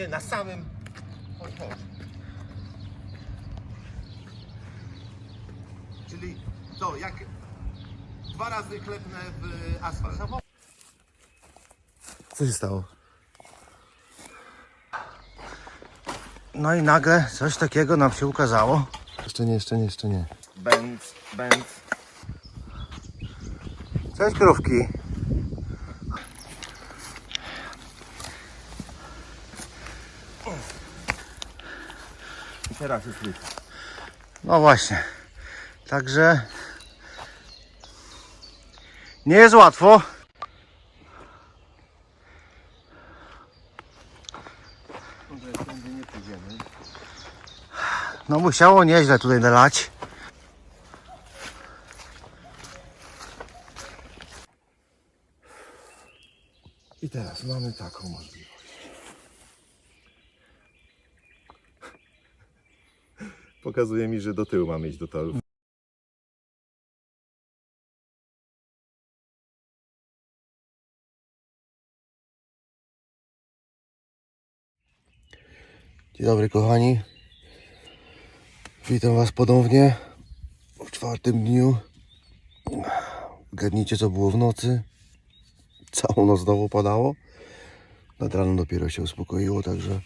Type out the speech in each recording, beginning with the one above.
Nie, na samym... Chodź, chodź. Czyli to, jak dwa razy klepnę w asfalt. Co się stało? No i nagle coś takiego nam się ukazało. Jeszcze nie, jeszcze nie, jeszcze nie. Bęc, bęc. Cześć krówki. Teraz jest lipa. No właśnie. Także nie jest łatwo. No musiało nieźle tutaj nalać. I teraz mamy taką możliwość. Pokazuje mi, że do tyłu mamy iść do torów. Dzień dobry kochani. Witam Was ponownie w czwartym dniu. Gadnijcie co było w nocy. Całą noc znowu padało. Nad dopiero się uspokoiło, także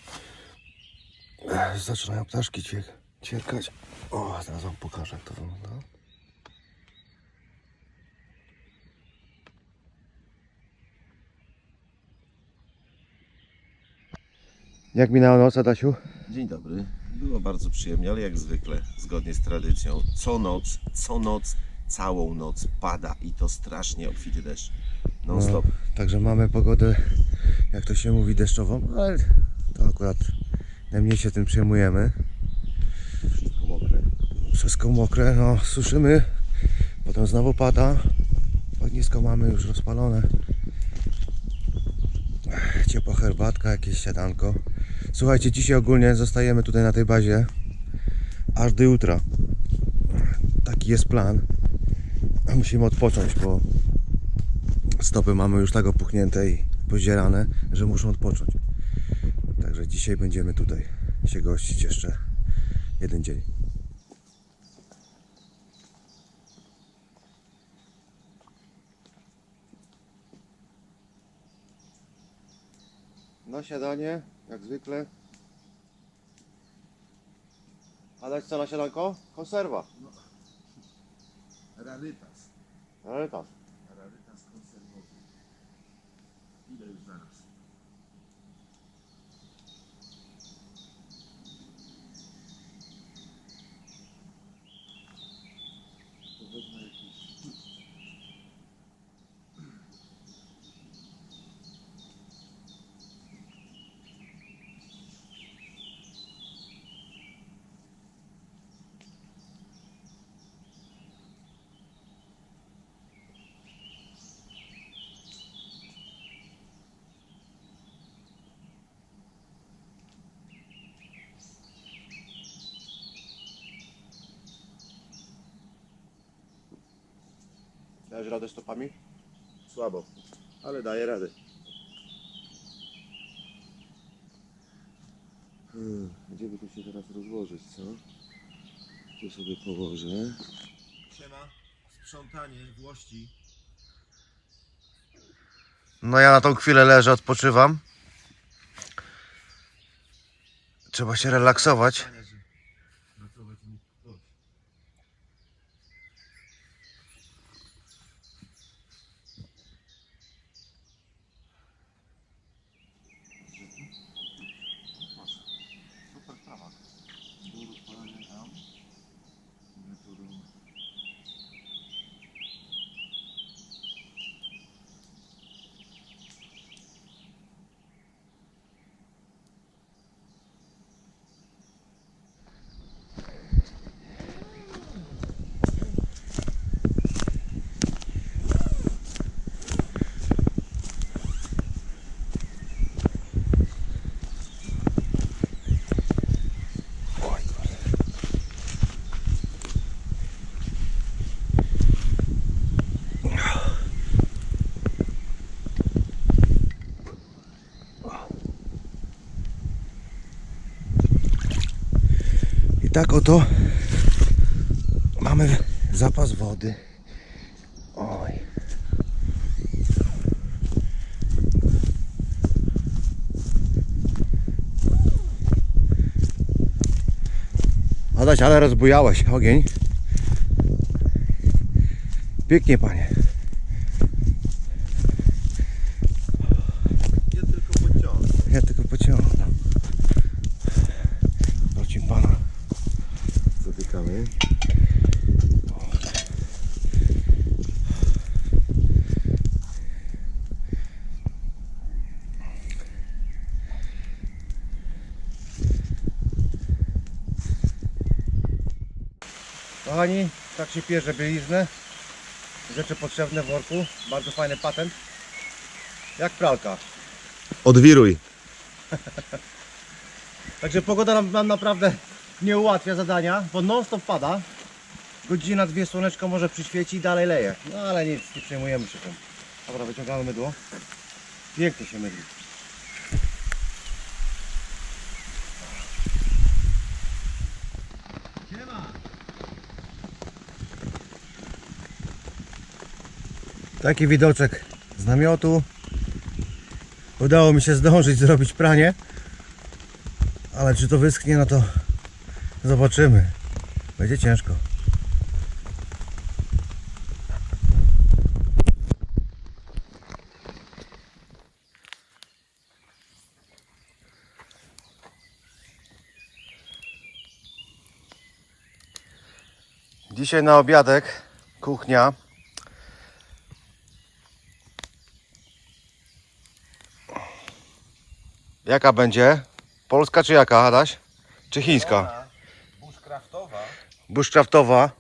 zaczynają ptaszki ćwiek, ćwierkać. O, teraz Wam pokażę jak to wygląda. Jak minęła noc, Adasiu? Dzień dobry. Było bardzo przyjemnie, ale jak zwykle, zgodnie z tradycją, co noc, co noc, całą noc pada i to strasznie obfity deszcz. Non stop. Także mamy pogodę, jak to się mówi, deszczową, ale to akurat najmniej się tym przejmujemy. Wszystko mokre, no suszymy, potem znowu pada. Ognisko mamy już rozpalone. Ciepła herbatka, jakieś siadanko. Słuchajcie, dzisiaj ogólnie zostajemy tutaj na tej bazie aż do jutra. Taki jest plan. Musimy odpocząć, bo stopy mamy już tak opuchnięte i pozdzierane, że muszą odpocząć. Także dzisiaj będziemy tutaj się gościć jeszcze jeden dzień. Na siadanie, jak zwykle. A dać co na siadanko? Konserwa. Rarytas. Ale tak. Rarytas Dajesz radę stopami? Słabo, ale daje radę. Hmm, gdzie by tu się teraz rozłożyć, co? Tu sobie położę. Siema, sprzątanie, włości. No ja na tą chwilę leżę, odpoczywam. Trzeba się relaksować. Pracować mi ktoś. Super sprawa. Było rozpalenie tam. My tu robimy. Tak oto mamy zapas wody. Oj. Adaś, ale rozbujałeś ogień. Pięknie, panie. Ja tylko pociągnę. Ja tylko pociągnę. Wrócim pana. Zatykamy. Kochani, tak się pierze bieliznę. Rzeczy potrzebne w worku. Bardzo fajny patent. Jak pralka. Odwiruj. Także pogoda nam, nam naprawdę nie ułatwia zadania, bo non stop pada. Godzina, dwie słoneczko może przyświeci i dalej leje. No ale nic, nie przejmujemy się tym. Dobra, wyciągamy mydło. Pięknie się mydli. Taki widoczek z namiotu. Udało mi się zdążyć zrobić pranie. Ale czy to wyschnie, no to zobaczymy. Będzie ciężko. Dzisiaj na obiadek kuchnia. Jaka będzie? Polska czy jaka, Adaś? Czy chińska? Bushcraftowa. Bushcraftowa.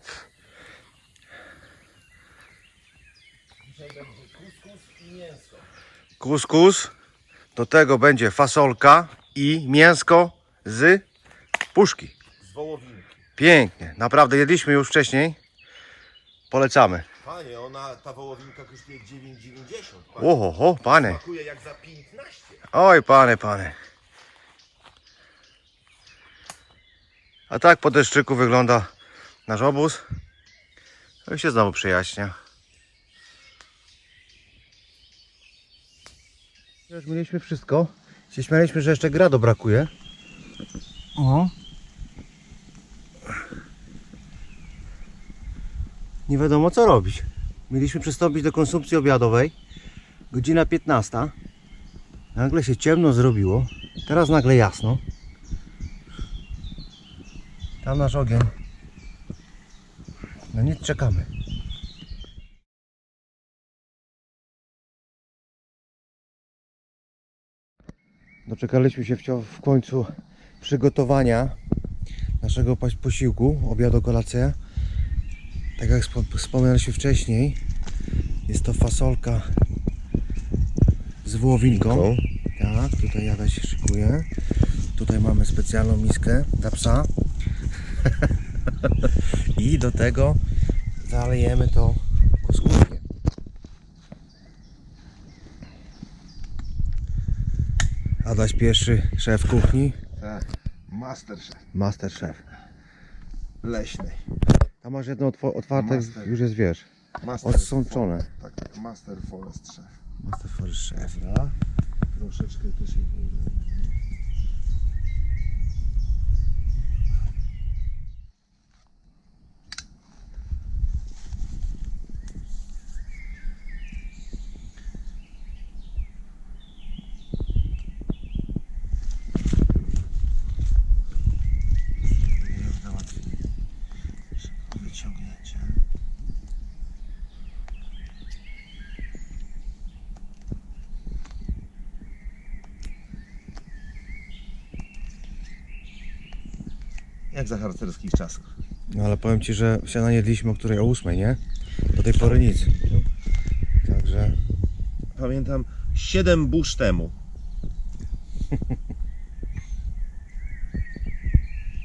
Dzisiaj będzie kuskus i mięso. Kuskus. Do tego będzie fasolka i mięsko z puszki. Z wołowinki. Pięknie. Naprawdę jedliśmy już wcześniej. Polecamy. Panie, ona, ta wołowinka kosztuje 9,90. Panie. Oho, panie. Smakuje jak za 15. Oj, panie, panie. A tak po deszczyku wygląda nasz obóz. No i się znowu przyjaśnia. Już mieliśmy wszystko. Się śmialiśmy, że jeszcze grado brakuje. O. Nie wiadomo co robić. Mieliśmy przystąpić do konsumpcji obiadowej. Godzina 15. Nagle się ciemno zrobiło. Teraz nagle jasno. Tam nasz ogień. No nic, czekamy. Doczekaliśmy się w końcu przygotowania naszego posiłku, obiadu kolacja. Tak jak spo- wspomnieliśmy wcześniej, jest to fasolka z wołowinką. Tak, tutaj jada się szykuje. Tutaj mamy specjalną miskę dla psa. I do tego zalejemy to kuskuskiem. Adaś pierwszy szef kuchni, Tak. Masterchef. master szef. Leśnej. Tam masz jedno otwarte, Master. już jest wiesz, Master odsączone. Tak, tak. Master Forest Chef. Master first szef. Dobra. Troszeczkę też jej Jak za harcerskich czasów. No ale powiem Ci, że śniadanie jedliśmy o której? O ósmej, nie? Do tej pory nic. Także Pamiętam 7 burz temu.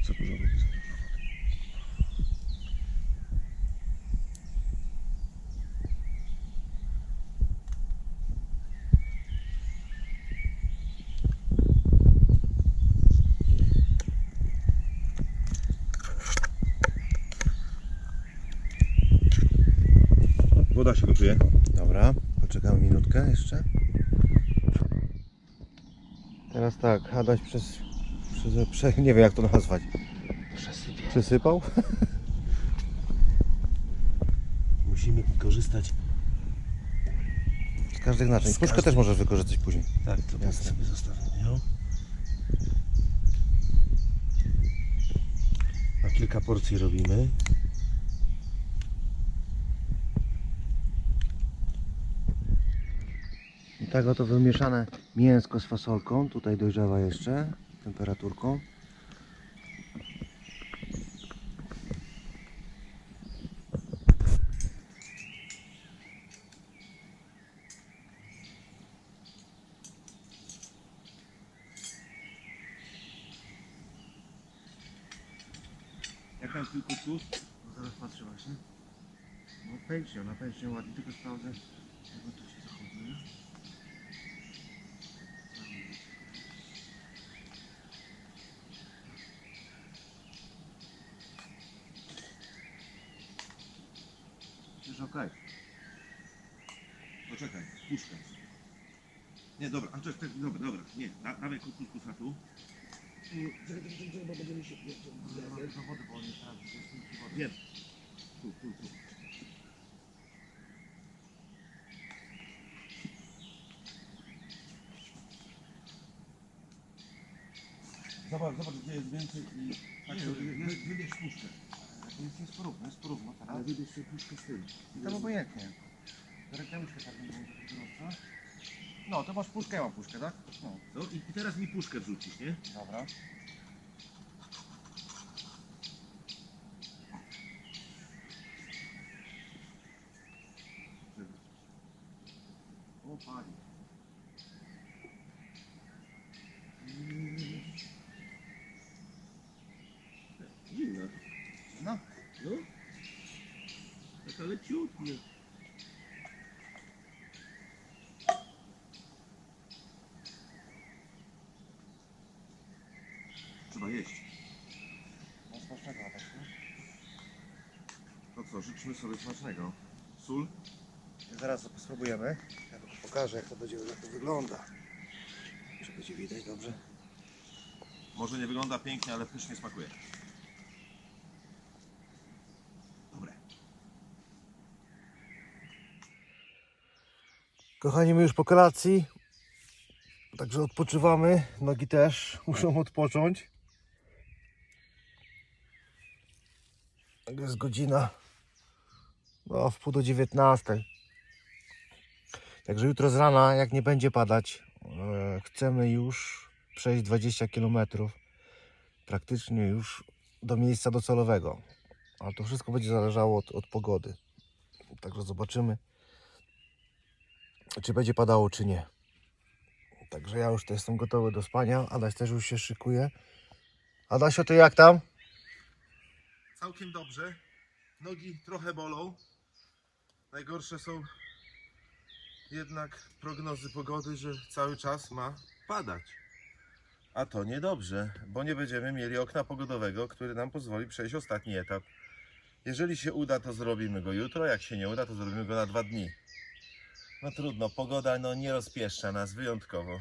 Co dużo wody, za dużo wody. Minutkę jeszcze. Teraz tak, Adaś przez, przez, prze, nie wiem jak to nazwać. Przesypie. Przysypał? Musimy korzystać. Z każdych naczyń. Z Puszkę też możesz wykorzystać później. Tak, to Jasne. sobie zostawimy ją. Na kilka porcji robimy. I tak oto wymieszane mięsko z fasolką. Tutaj dojrzewa jeszcze temperaturką. Jak tam twój kuskus? No zaraz patrzę właśnie. No pęcznie, na pęcznie ładnie, tylko sprawdzę jak on tu się zachowuje. Już okej. Poczekaj, puszkę. Nie, dobra, a czekaj, dobra, dobra, nie, da, dawaj kuskusa tu. Czekaj, czekaj, czekaj, bo będziemy się... Do wody, bo on nie sprawdzi, to jest tylko woda. Wiem. Tu, tu, tu. Zobacz, zobacz gdzie jest więcej i... Tak, Nie, wy- jest- wy- wybierz puszkę. To jest, porówno, jest porówno teraz. Ale wybierz sobie puszkę z tym. I tam obojętnie. Reklamuszkę tak będzie gorąca. No, to masz puszkę, ja mam puszkę, tak? No, No i, i teraz mi puszkę wrzucisz, nie? dobra. O panie. Zimna. No. No. Taka leciutnia. Trzeba jeść. No smacznego Adaś, nie? To co, życzmy sobie smacznego. Sól? Zaraz spróbujemy. Ja wam pokażę jak to będzie, jak to wygląda. Czy będzie widać dobrze? Może nie wygląda pięknie, ale pysznie smakuje. Kochani, my już po kolacji. Także odpoczywamy. Nogi też muszą odpocząć. To jest godzina no, w pół do dziewiętnastej. Także jutro z rana, jak nie będzie padać, e, chcemy już przejść 20 km. Praktycznie już do miejsca docelowego. Ale to wszystko będzie zależało od, od pogody. Także zobaczymy czy będzie padało, czy nie. Także ja już też jestem gotowy do spania. Adaś też już się szykuje. Adasio, to jak tam? Całkiem dobrze. Nogi trochę bolą. Najgorsze są jednak prognozy pogody, że cały czas ma padać. A to niedobrze, bo nie będziemy mieli okna pogodowego, który nam pozwoli przejść ostatni etap. Jeżeli się uda, to zrobimy go jutro, jak się nie uda, to zrobimy go na dwa dni. No trudno, pogoda no nie rozpieszcza nas wyjątkowo.